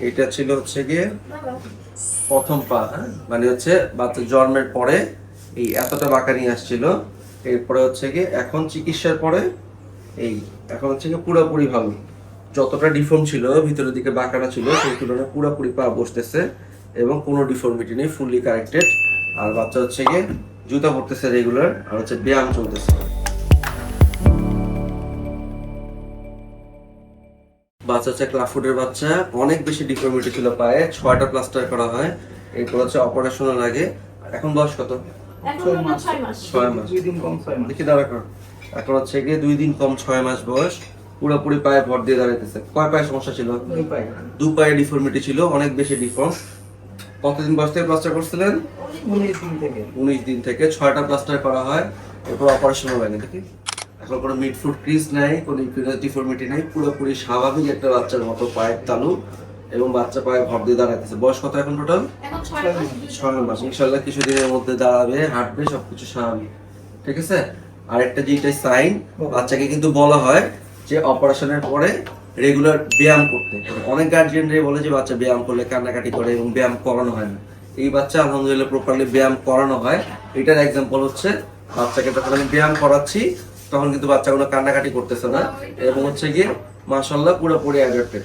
এটা ছিল হচ্ছে গিয়ে প্রথম পা হ্যাঁ? মানে হচ্ছে বাচ্চা জন্মের পরে এই এতটা বাঁকা নিয়ে আসছিল। এরপরে হচ্ছে গিয়ে এখন চিকিৎসার পরে এই এখন হচ্ছে গিয়ে পুরোপুরি ভালো। যতটা ডিফর্ম ছিল, ভিতরের দিকে বাঁকাটা ছিল, সেই তুলনায় পুরোপুরি পা বসতেছে এবং কোনো ডিফর্মিটি নেই ফুললি কারেক্টেড আর বাচ্চা হচ্ছে গিয়ে জুতা পরতেছে রেগুলার আর হচ্ছে ব্যায়াম চলতেছে। বাচ্চা হচ্ছে ক্লাফুডের বাচ্চা। অনেক বেশি ডিফর্মিটি ছিল পায়ে। ছয়টা প্লাস্টার করা হয়। এরপর হচ্ছে অপারেশনও লাগে। এখন বয়স কত? ছয় মাস। দুই দিন কম ছয় মাস। দেখি দাঁড়া কর। এখন হচ্ছে গিয়ে দুই দিন কম ছয় মাস বয়স। পুরোপুরি পায়ে ভর দিয়ে দাঁড়াইতেছে। কয় পায়ে সমস্যা ছিল? দু পায়ে ডিফর্মিটি ছিল। অনেক বেশি ডিফর্ম কতদিন বয়স থেকে প্লাস্টার করছিলেন? উনিশ দিন থেকে। উনিশ দিন থেকে। ছয়টা প্লাস্টার করা হয়। এরপর অপারেশন না দেখি। এখন কোনো মিড ফুড ক্রিজ নাই কোনো ডিফর্মিটি নেই পুরোপুরি স্বাভাবিক একটা বাচ্চার মতো পায়ের তালু এবং বাচ্চা পায়ে ভর দিয়ে দাঁড়াইতেছে। বয়স কত এখন টোটাল ছয় মাস। ইনশাল্লাহ কিছুদিনের মধ্যে দাঁড়াবে হাঁটবে সবকিছু স্বাভাবিক ঠিক আছে? আর একটা যেটা সাইন বাচ্চাকে কিন্তু বলা হয় যে অপারেশনের পরে রেগুলার ব্যায়াম করতে। অনেক গার্জিয়ানরাই বলে যে বাচ্চা ব্যায়াম করলে কান্নাকাটি করে এবং ব্যায়াম করানো হয় না। এই বাচ্চা আলহামদুলিল্লাহ প্রপারলি ব্যায়াম করানো হয়। এটার এক্সাম্পল হচ্ছে বাচ্চাকে যখন আমি ব্যায়াম করাচ্ছি তখন কিন্তু বাচ্চা কোনো কান্নাকাটি করতেছে না। এবং হচ্ছে গিয়ে মাসাল্লাহ পুরোপুরি অ্যাডাপ্টেড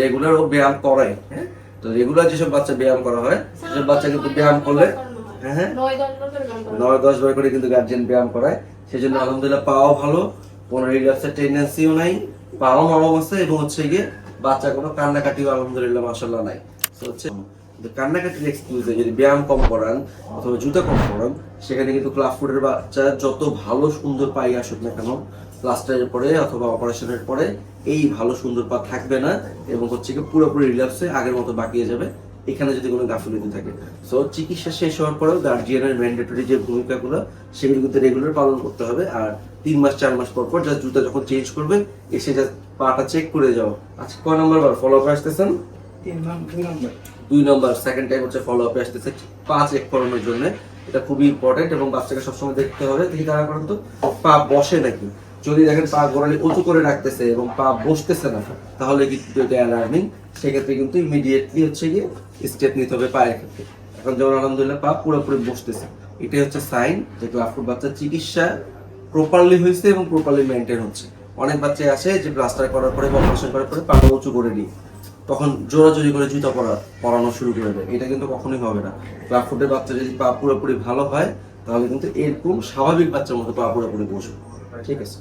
রেগুলার ও ব্যায়াম করায় হ্যাঁ? তো রেগুলার যেসব বাচ্চা ব্যায়াম করা হয়, সেসব বাচ্চা কিন্তু ব্যায়াম করলে হ্যাঁ হ্যাঁ? করে করা। নয় দশ বার করে কিন্তু গার্জেন ব্যায়াম করায়। সেই জন্য আলহামদুলিল্লাহ পাও ভালো, কোনো রিল্যাক্সের টেন্ডেন্সিও নাই পাও নরম আছে এবং হচ্ছে গিয়ে বাচ্চা কোনো কান্নাকাটিও আলহামদুলিল্লাহ মাসাল্লাহ নাই। হচ্ছে কান্নাকাটির এক্সকিউজে যদি ব্যায়াম কম করান অথবা জুতা কম করান, সেখানে কিন্তু বাচ্চা যত ভালো সুন্দর পাই আসুক না কেন প্লাস্টারের পরে অথবা অপারেশনের পরে এই ভালো সুন্দর পা থাকবে না এবং হচ্ছে কি পুরোপুরি আগের মতো বাকিয়ে যাবে। এখানে যদি কোনো গাফিলতি থাকে। সো চিকিৎসা শেষ হওয়ার পরেও গার্জিয়ানের ম্যান্ডেটরি যে ভূমিকাগুলো, সেগুলো কিন্তু রেগুলার পালন করতে হবে। আর তিন মাস, চার মাস পর পর জুতা যখন চেঞ্জ করবে, এসে যা পাটা চেক করে যাও। আচ্ছা কয় নম্বর বার? ফলো আপ আসতেছেন? দুই নম্বর। সেকেন্ড টাইম হচ্ছে ফলো আপে আসতেছে। পা চেক করানোর জন্য। এটা খুবই ইম্পর্টেন্ট এবং বাচ্চাকে সবসময় দেখতে হবে। দেখি তারা করেন তো পা বসে নাকি? যদি দেখেন পা গোড়ালি উঁচু করে রাখতেছে এবং পা বসতেছে না, তাহলে কিন্তু এটা অ্যালার্মিং সেক্ষেত্রে কিন্তু ইমিডিয়েটলি হচ্ছে গিয়ে স্টেপ নিতে হবে পায়ের ক্ষেত্রে। এখন যেমন আলহামদুলিল্লাহ পা পুরোপুরি বসতেছে। এটাই হচ্ছে সাইন যে ক্লাফুট বাচ্চার চিকিৎসা প্রপারলি হয়েছে এবং প্রপারলি মেনটেন হচ্ছে। অনেক বাচ্চাই আসে যে প্লাস্টার করার পরে অপারেশন করার পরে পাটা উঁচু করে নিই তখন জোরাজোরি করে জুতা পরা, পরানো শুরু করে দেয়। এটা কিন্তু কখনোই হবে না। ক্লাফুটের বাচ্চা যদি পা পুরোপুরি ভালো হয়, তাহলে কিন্তু এরকম স্বাভাবিক বাচ্চার মতো পা পুরোপুরি বসবে। ঠিক আছে?